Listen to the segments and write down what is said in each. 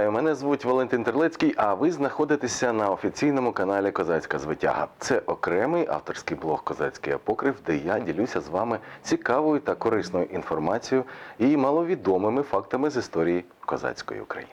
Вітаю, мене звуть Валентин Терлецький, а ви знаходитеся на офіційному каналі Козацька звитяга. Це окремий авторський блог Козацький апокрив, де я ділюся з вами цікавою та корисною інформацією і маловідомими фактами з історії козацької України.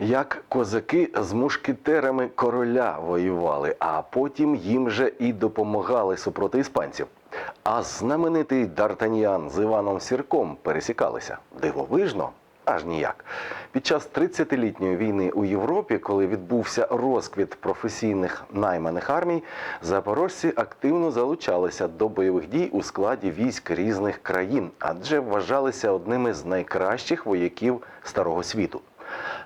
Як козаки з мушкетерами короля воювали, а потім їм же і допомагали супроти іспанців. А знаменитий Д'Артаньян з Іваном Сірком пересікалися дивовижно. Аж ніяк. Під час 30-літньої війни у Європі, коли відбувся розквіт професійних найманих армій, запорожці активно залучалися до бойових дій у складі військ різних країн, адже вважалися одними з найкращих вояків старого світу.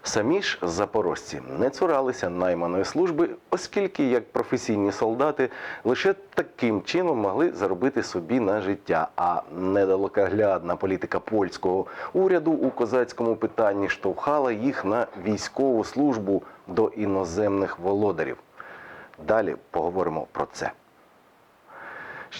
Самі ж запорожці не цуралися найманої служби, оскільки як професійні солдати лише таким чином могли заробити собі на життя. А недалекоглядна політика польського уряду у козацькому питанні штовхала їх на військову службу до іноземних володарів. Далі поговоримо про це.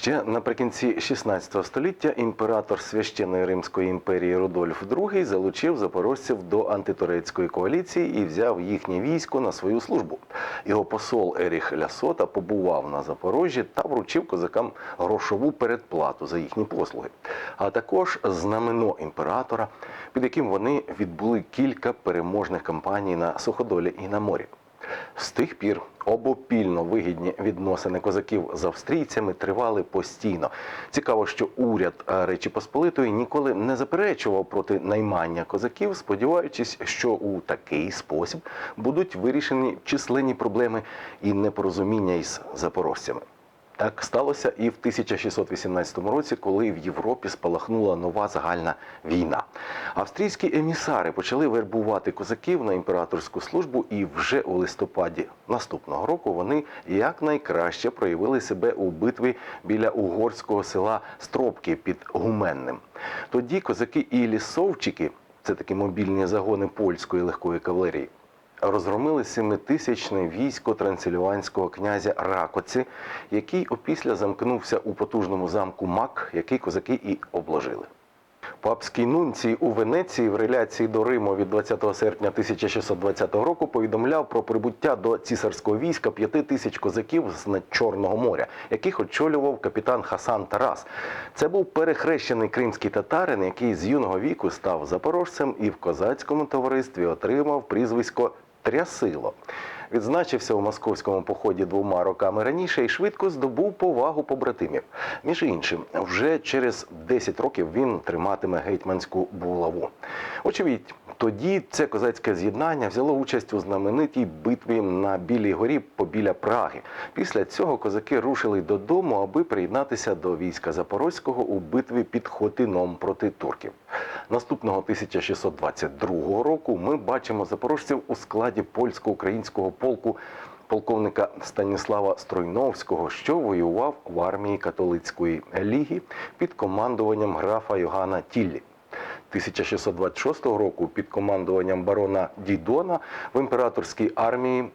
Ще наприкінці 16 століття імператор священної Римської імперії Рудольф II залучив запорожців до антитурецької коаліції і взяв їхнє військо на свою службу. Його посол Еріх Лясота побував на Запорожжі та вручив козакам грошову передплату за їхні послуги, а також знамено імператора, під яким вони відбули кілька переможних кампаній на суходолі і на морі. З тих пір обопільно вигідні відносини козаків з австрійцями тривали постійно. Цікаво, що уряд е, Речі Посполитої ніколи не заперечував проти наймання козаків, сподіваючись, що у такий спосіб будуть вирішені численні проблеми і непорозуміння із запорожцями. Так сталося і в 1618 році, коли в Європі спалахнула нова загальна війна. Австрійські емісари почали вербувати козаків на імператорську службу, і вже у листопаді наступного року вони якнайкраще проявили себе у битві біля угорського села Стропки під Гуменним. Тоді козаки і лісовчики, це такі мобільні загони польської легкої кавалерії, розгромили семитисячне військо трансильванського князя Ракоці, який опісля замкнувся у потужному замку Мак, який козаки і обложили. Папський нунцій у Венеції в реляції до Риму від 20 серпня 1620 року повідомляв про прибуття до цісарського війська п'яти тисяч козаків з Чорного моря, яких очолював капітан Хасан Тарас. Це був перехрещений кримський татарин, який з юного віку став запорожцем і в козацькому товаристві отримав прізвисько Трясило. Відзначився у московському поході двома роками раніше і швидко здобув повагу побратимів. Між іншим, вже через 10 років він триматиме гетьманську булаву. Очевидь, тоді це козацьке з'єднання взяло участь у знаменитій битві на Білій горі побіля Праги. Після цього козаки рушили додому, аби приєднатися до війська Запорозького у битві під Хотином проти турків. Наступного 1622 року ми бачимо запорожців у складі польсько-українського полку полковника Станіслава Стройновського, що воював в армії католицької ліги під командуванням графа Йогана Тіллі. 1626 року під командуванням барона Дідона в імператорській армії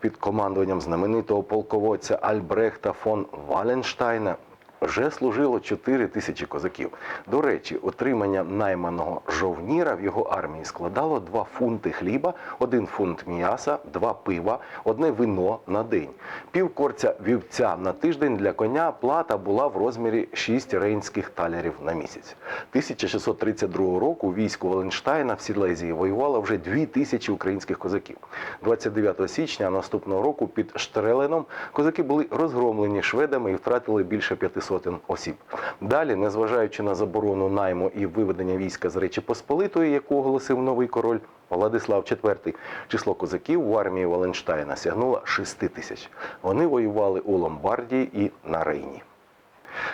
під командуванням знаменитого полководця Альбрехта фон Валенштайна вже служило 4 тисячі козаків. До речі, отримання найманого жовніра в його армії складало 2 фунти хліба, 1 фунт м'яса, 2 пива, одне вино на день. Пів корця вівця на тиждень для коня плата була в розмірі 6 рейнських талерів на місяць. 1632 року військо Валенштайна в Сілезії воювало вже 2 тисячі українських козаків. 29 січня наступного року під Штреленом козаки були розгромлені шведами і втратили більше 500 осіб. Далі, незважаючи на заборону найму і виведення війська з Речі Посполитої, яку оголосив новий король Владислав IV, число козаків в армії Валенштайна сягнуло 6 тисяч. Вони воювали у Ломбардії і на Рейні.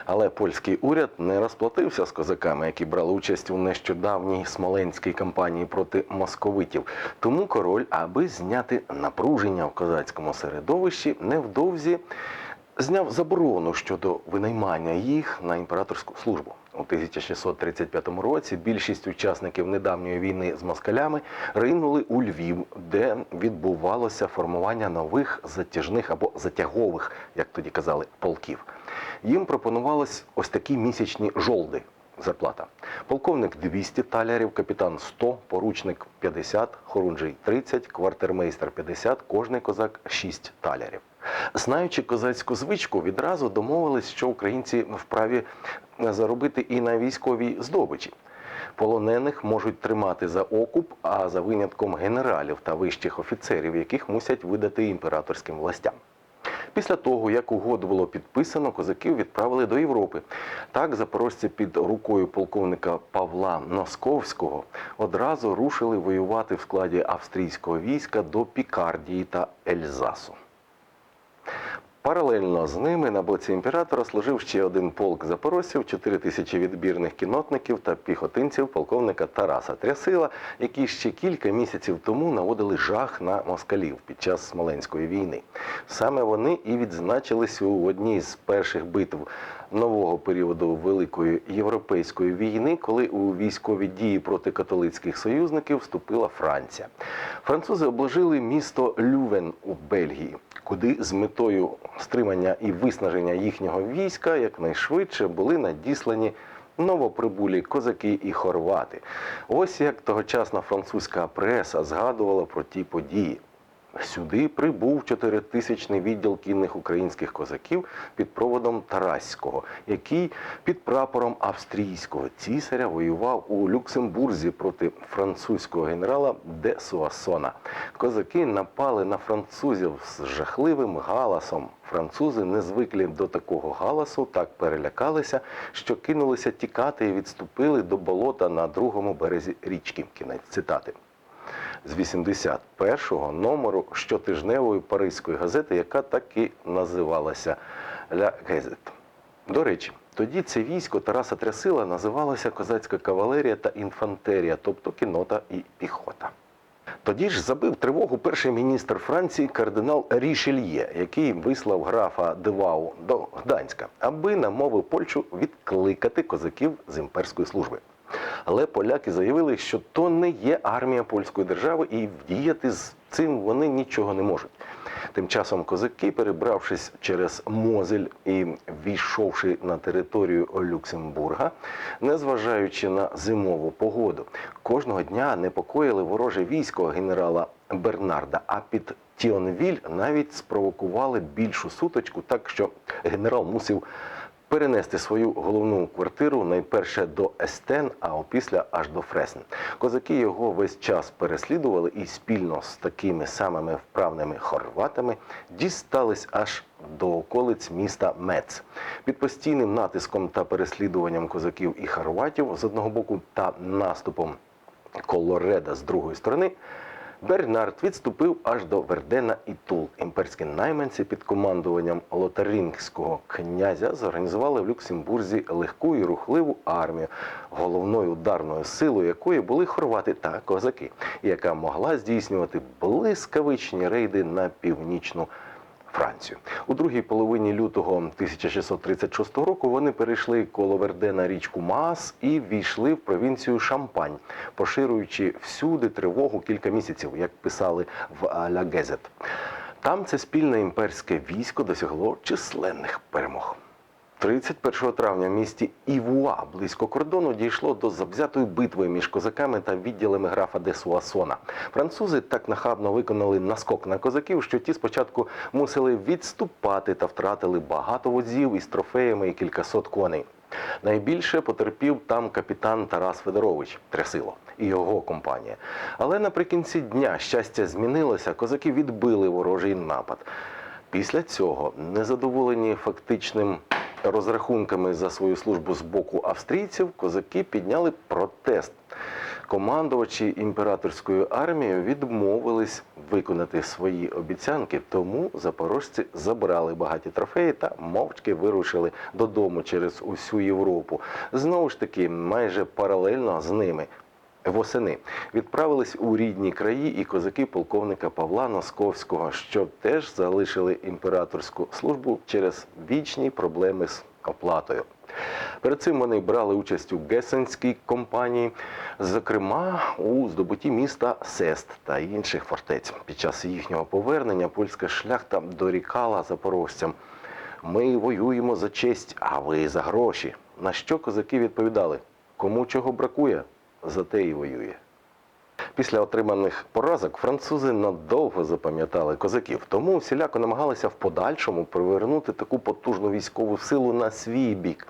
Але польський уряд не розплатився з козаками, які брали участь у нещодавній смоленській кампанії проти московитів. Тому король, аби зняти напруження в козацькому середовищі, невдовзі зняв заборону щодо винаймання їх на імператорську службу. У 1635 році більшість учасників недавньої війни з москалями ринули у Львів, де відбувалося формування нових затяжних або затягових, як тоді казали, полків. Їм пропонувалось ось такі місячні жолди. Зарплата. Полковник 200 талерів, капітан 100, поручник 50, хорунжий 30, квартирмейстер 50, кожний козак 6 талерів. Знаючи козацьку звичку, відразу домовились, що українці вправі заробити і на військовій здобичі. Полонених можуть тримати за окуп, а за винятком генералів та вищих офіцерів, яких мусять видати імператорським властям. Після того, як угоду було підписано, козаків відправили до Європи. Так, запорожці під рукою полковника Павла Носковського одразу рушили воювати в складі австрійського війська до Пікардії та Ельзасу. Паралельно з ними на боці імператора служив ще один полк запорожців, 4 тисячі відбірних кінотників та піхотинців полковника Тараса Трясила, які ще кілька місяців тому наводили жах на москалів під час Смоленської війни. Саме вони і відзначились у одній з перших битв нового періоду Великої європейської війни, коли у військові дії проти католицьких союзників вступила Франція. Французи обложили місто Лювен у Бельгії, куди з метою стримання і виснаження їхнього війська якнайшвидше були надіслані новоприбулі козаки і хорвати. Ось як тогочасна французька преса згадувала про ті події. Сюди прибув чотиритисячний відділ кінних українських козаків під проводом Тараського, який під прапором австрійського цісаря воював у Люксембурзі проти французького генерала де Суасона. Козаки напали на французів з жахливим галасом. Французи, не звиклі до такого галасу, так перелякалися, що кинулися тікати і відступили до болота на другому березі річки. Кінець цитати з 81-го номеру щотижневої паризької газети, яка так і називалася Ля Гезет. До речі, тоді це військо Тараса Трясила називалося козацька кавалерія та інфантерія, тобто кінота і піхота. Тоді ж забив тривогу перший міністр Франції кардинал Рішельє, який вислав графа Девау до Гданська, аби намовив Польщу відкликати козаків з імперської служби. Але поляки заявили, що то не є армія польської держави, і вдіяти з цим вони нічого не можуть. Тим часом козаки, перебравшись через Мозель і війшовши на територію Люксембурга, незважаючи на зимову погоду, кожного дня непокоїли вороже військо генерала Бернарда. А під Тіонвіль навіть спровокували більшу суточку, так що генерал мусив перенести свою головну квартиру найперше до Естен, а опісля аж до Фресн. Козаки його весь час переслідували і спільно з такими самими вправними хорватами дістались аж до околиць міста Мец. Під постійним натиском та переслідуванням козаків і хорватів з одного боку та наступом Колореда з другої сторони. Бернард відступив аж до Вердена і Тул. Імперські найманці під командуванням лотарінгського князя зорганізували в Люксембурзі легку і рухливу армію, головною ударною силою якої були хорвати та козаки, яка могла здійснювати блискавичні рейди на північну. Францію у другій половині лютого 1636 року вони перейшли коло Вердена річку Маас і війшли в провінцію Шампань, поширюючи всюди тривогу кілька місяців, як писали в Ля Гезет. Там це спільне імперське військо досягло численних перемог. 31 травня в місті Івуа близько кордону дійшло до завзятої битви між козаками та відділами графа де Суасона. Французи так нахабно виконали наскок на козаків, що ті спочатку мусили відступати та втратили багато возів із трофеями і кількасот коней. Найбільше потерпів там капітан Тарас Федорович Трясило і його компанія. Але наприкінці дня щастя змінилося, козаки відбили ворожий напад. Після цього, незадоволені фактичним розрахунками за свою службу з боку австрійців, козаки підняли протест. Командувачі імператорською армією відмовились виконати свої обіцянки, тому запорожці забрали багаті трофеї та мовчки вирушили додому через усю Європу. Знову ж таки, майже паралельно з ними. Восени відправились у рідні краї і козаки полковника Павла Носковського, що теж залишили імператорську службу через вічні проблеми з оплатою. Перед цим вони брали участь у Гесенській компанії, зокрема у здобутті міста Сест та інших фортець. Під час їхнього повернення польська шляхта дорікала запорожцям. Ми воюємо за честь, а ви за гроші. На що козаки відповідали? Кому чого бракує, за те і воює. Після отриманих поразок французи надовго запам'ятали козаків, тому всіляко намагалися в подальшому привернути таку потужну військову силу на свій бік.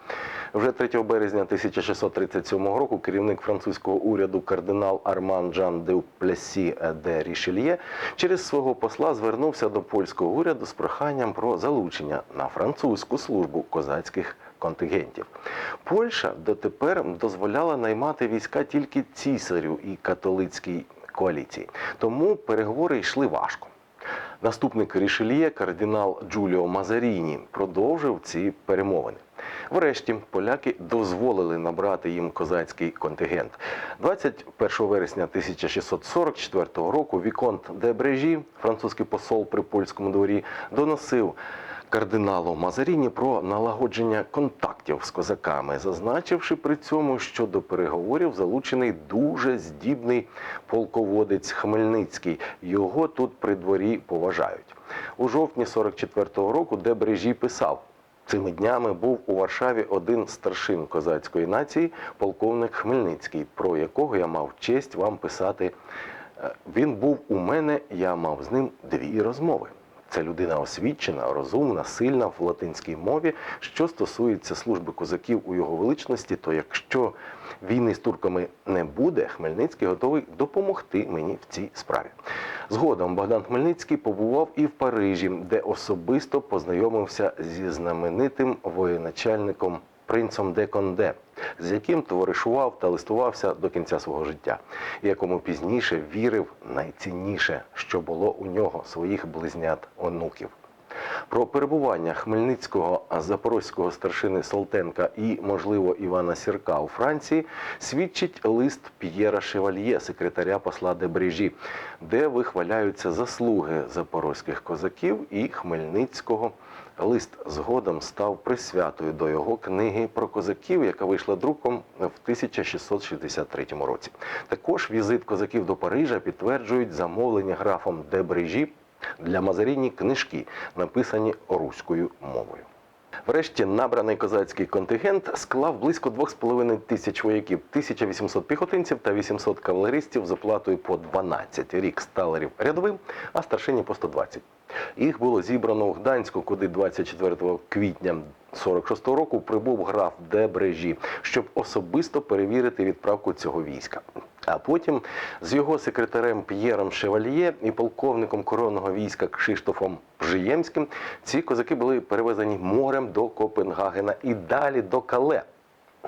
Вже 3 березня 1637 року керівник французького уряду кардинал Арман Жан де Плесі де Рішельє через свого посла звернувся до польського уряду з проханням про залучення на французьку службу козацьких контингентів. Польща дотепер дозволяла наймати війська тільки цісарю і католицькій коаліції. Тому переговори йшли важко. Наступник Рішельє, кардинал Джуліо Мазаріні, продовжив ці перемовини. Врешті поляки дозволили набрати їм козацький контингент. 21 вересня 1644 року Віконт де Брежі, французький посол при польському дворі, доносив кардиналу Мазаріні про налагодження контактів з козаками, зазначивши при цьому, що до переговорів залучений дуже здібний полководець Хмельницький. Його тут при дворі поважають. У жовтні 44-го року Дебрежі писав. Цими днями був у Варшаві один старшин козацької нації, полковник Хмельницький, про якого я мав честь вам писати. Е, Він був у мене, я мав з ним дві розмови. Це людина освічена, розумна, сильна в латинській мові. Що стосується служби козаків у його величності, то якщо війни з турками не буде, Хмельницький готовий допомогти мені в цій справі. Згодом Богдан Хмельницький побував і в Парижі, де особисто познайомився зі знаменитим воєначальником принцем де Конде, з яким товаришував та листувався до кінця свого життя, якому пізніше вірив найцінніше, що було у нього своїх близнят онуків. Про перебування Хмельницького запорозького старшини Салтенка і, можливо, Івана Сірка у Франції свідчить лист П'єра Шевальє, секретаря посла Дебрежі, де вихваляються заслуги запорозьких козаків і Хмельницького. Лист згодом став присвятою до його книги про козаків, яка вийшла друком в 1663 році. Також візит козаків до Парижа підтверджують замовлення графом Дебрежі для Мазаріні книжки, написані руською мовою. Врешті набраний козацький контингент склав близько 2,5 тисяч вояків, 1800 піхотинців та 800 кавалеристів з оплатою по 12 рік сталерів рядовим, а старшині по 120. Їх було зібрано у Гданську, куди 24 квітня 46-го року прибув граф Дебрежі, щоб особисто перевірити відправку цього війська. А потім з його секретарем П'єром Шевальє і полковником коронного війська Кшиштофом Пжиємським ці козаки були перевезені морем до Копенгагена і далі до Кале,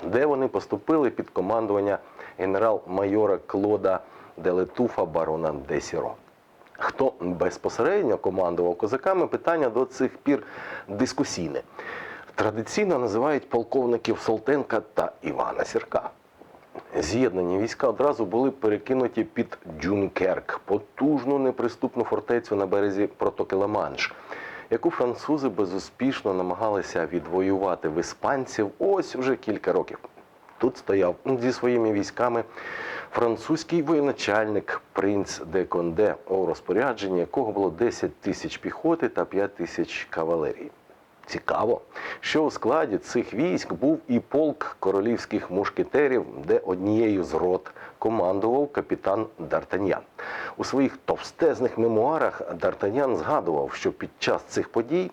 де вони поступили під командування генерал-майора Клода Делетуфа барона Десіро. Хто безпосередньо командував козаками, питання до цих пір дискусійне. Традиційно називають полковників Солтенка та Івана Сірка. З'єднані війська одразу були перекинуті під Дюнкерк, потужну неприступну фортецю на березі протоки Ла-Манш, яку французи безуспішно намагалися відвоювати в іспанців ось уже кілька років. Тут стояв зі своїми військами французький воєначальник принц де Конде, у розпорядженні якого було 10 тисяч піхоти та 5 тисяч кавалерії. Цікаво, що у складі цих військ був і полк королівських мушкетерів, де однією з рот командував капітан Д'Артаньян. У своїх товстезних мемуарах Д'Артаньян згадував, що під час цих подій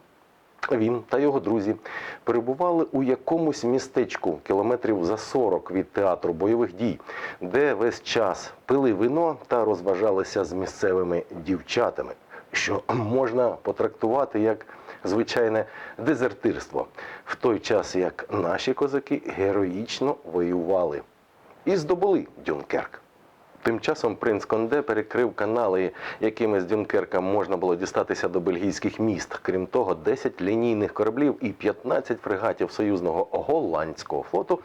він та його друзі перебували у якомусь містечку кілометрів за 40 від театру бойових дій, де весь час пили вино та розважалися з місцевими дівчатами, що можна потрактувати як звичайне дезертирство, в той час як наші козаки героїчно воювали і здобули Дюнкерк. Тим часом принц Конде перекрив канали, якими з Дюнкерка можна було дістатися до бельгійських міст. Крім того, 10 лінійних кораблів і 15 фрегатів союзного голландського флоту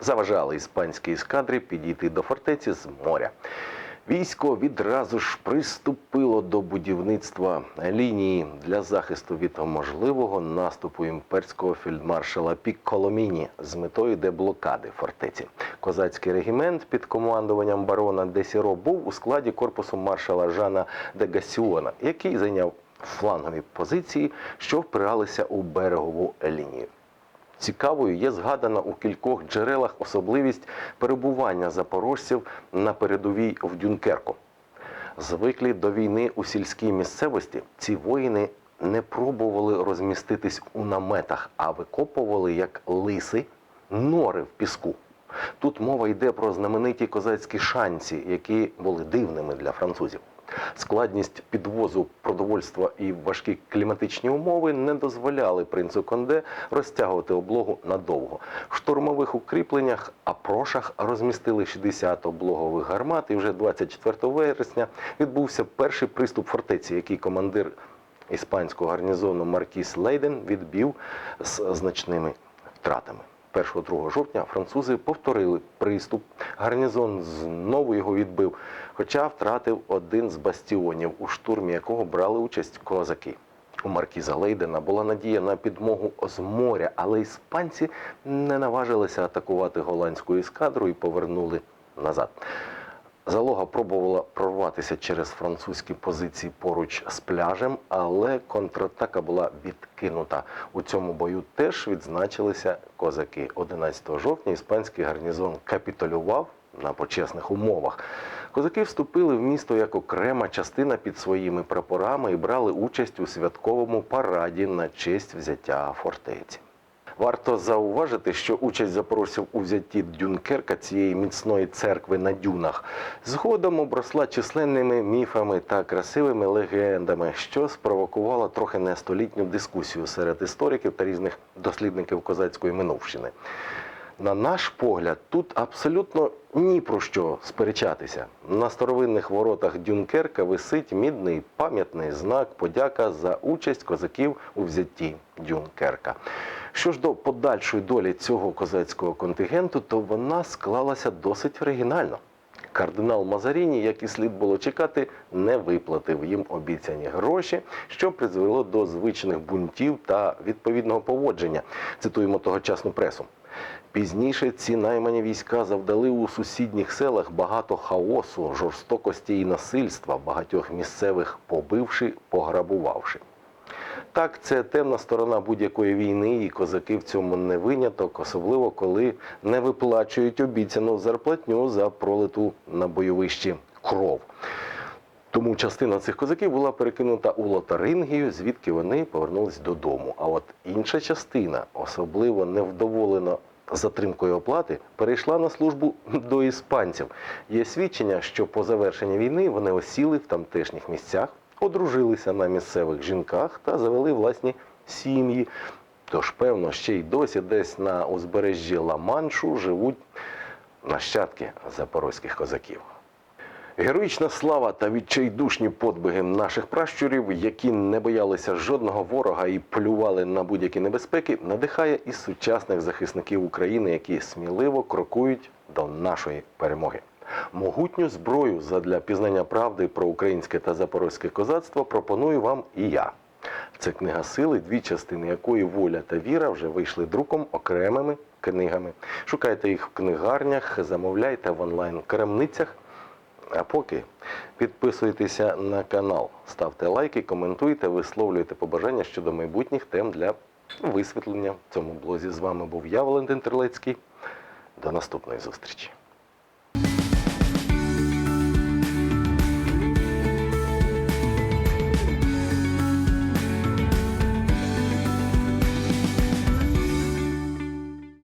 заважали іспанській ескадрі підійти до фортеці з моря. Військо відразу ж приступило до будівництва лінії для захисту від можливого наступу імперського фельдмаршала Пікколоміні з метою деблокади фортеці. Козацький регімент під командуванням барона Десіро був у складі корпусу маршала Жана де Гасіона, який зайняв флангові позиції, що впиралися у берегову лінію. Цікавою є згадана у кількох джерелах особливість перебування запорожців на передовій в Дюнкерку. Звиклі до війни у сільській місцевості, ці воїни не пробували розміститись у наметах, а викопували як лиси нори в піску. Тут мова йде про знамениті козацькі шанці, які були дивними для французів. Складність підвозу продовольства і важкі кліматичні умови не дозволяли принцу Конде розтягувати облогу надовго. В штурмових укріпленнях Апрошах розмістили 60 облогових гармат, і вже 24 вересня відбувся перший приступ фортеці, який командир іспанського гарнізону Маркіс Лейден відбив з значними втратами. 1-2 жовтня французи повторили приступ. Гарнізон знову його відбив, хоча втратив один з бастіонів, у штурмі якого брали участь козаки. У Маркіза Лейдена була надія на підмогу з моря, але іспанці не наважилися атакувати голландську ескадру і повернули назад. Залога пробувала прорватися через французькі позиції поруч з пляжем, але контратака була відкинута. У цьому бою теж відзначилися козаки. 11 жовтня іспанський гарнізон капітулював на почесних умовах. Козаки вступили в місто як окрема частина під своїми прапорами і брали участь у святковому параді на честь взяття фортеці. Варто зауважити, що участь запорожців у взятті Дюнкерка цієї міцної церкви на дюнах згодом обросла численними міфами та красивими легендами, що спровокувало трохи не столітню дискусію серед істориків та різних дослідників козацької минувщини. На наш погляд, тут абсолютно ні про що сперечатися. На старовинних воротах Дюнкерка висить мідний пам'ятний знак подяка за участь козаків у взятті Дюнкерка. Що ж до подальшої долі цього козацького контингенту, то вона склалася досить оригінально. Кардинал Мазаріні, як і слід було чекати, не виплатив їм обіцяні гроші, що призвело до звичних бунтів та відповідного поводження. Цитуємо тогочасну пресу. Пізніше ці наймані війська завдали у сусідніх селах багато хаосу, жорстокості і насильства, багатьох місцевих побивши, пограбувавши. Так, це темна сторона будь-якої війни, і козаки в цьому не виняток, особливо коли не виплачують обіцяну зарплатню за пролиту на бойовищі кров. Тому частина цих козаків була перекинута у Лотарингію, звідки вони повернулись додому. А от інша частина, особливо невдоволена затримкою оплати, перейшла на службу до іспанців. Є свідчення, що по завершенні війни вони осіли в тамтешніх місцях, одружилися на місцевих жінках та завели власні сім'ї. Тож, певно, ще й досі десь на узбережжі Ла-Маншу живуть нащадки запорозьких козаків. Героїчна слава та відчайдушні подвиги наших пращурів, які не боялися жодного ворога і плювали на будь-які небезпеки, надихає і сучасних захисників України, які сміливо крокують до нашої перемоги. Могутню зброю задля пізнання правди про українське та запорозьке козацтво пропоную вам і я. Це книга сили, дві частини якої воля та віра вже вийшли друком окремими книгами. Шукайте їх в книгарнях, замовляйте в онлайн-крамницях. А поки підписуйтеся на канал, ставте лайки, коментуйте, висловлюйте побажання щодо майбутніх тем для висвітлення в цьому блозі. З вами був я, Валентин Терлецький. До наступної зустрічі.